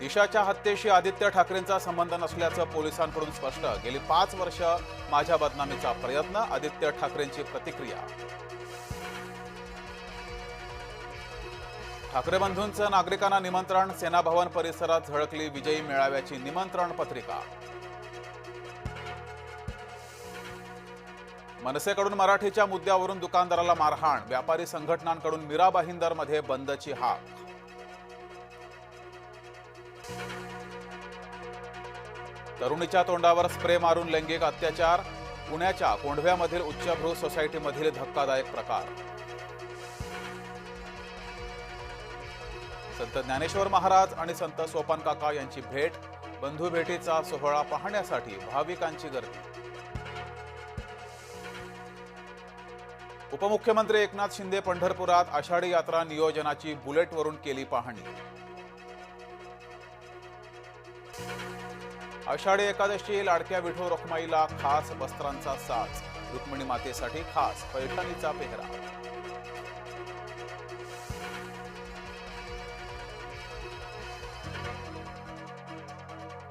दिशाच्या हत्येशी आदित्य ठाकरेंचा संबंध नसल्याचं पोलिसांकडून स्पष्ट. गेली पाच वर्ष माझ्या बदनामीचा प्रयत्न आदित्य ठाकरेंची प्रतिक्रिया. ठाकरे बंधूंचं नागरिकांना निमंत्रण सेनाभवन परिसरात झळकली विजयी मेळाव्याची निमंत्रण पत्रिका. मनसेकडून मराठीच्या मुद्द्यावरून दुकानदाराला मारहाण व्यापारी संघटनांकडून मीराबहिंदरमध्ये बंदची हाक. तरुणीच्या तोंडावर स्प्रे मारून लैंगिक अत्याचार पुण्याच्या कोंढव्यामधील उच्चभ्रू सोसायटीमधील धक्कादायक प्रकार. संत ज्ञानेश्वर महाराज आणि संत सोपान काका यांची भेट बंधू भेटीचा सोहळा पाहण्यासाठी भाविकांची गर्दी. उपमुख्यमंत्री एकनाथ शिंदे पंढरपुरात आषाढी यात्रा नियोजनाची बुलेटवरून केली पाहणी. आषाढी एकादशी लाडक्या विठू रखमाईला खास वस्त्रांचा साज रुक्मिणी मातेसाठी खास पैठणीचा पेहरा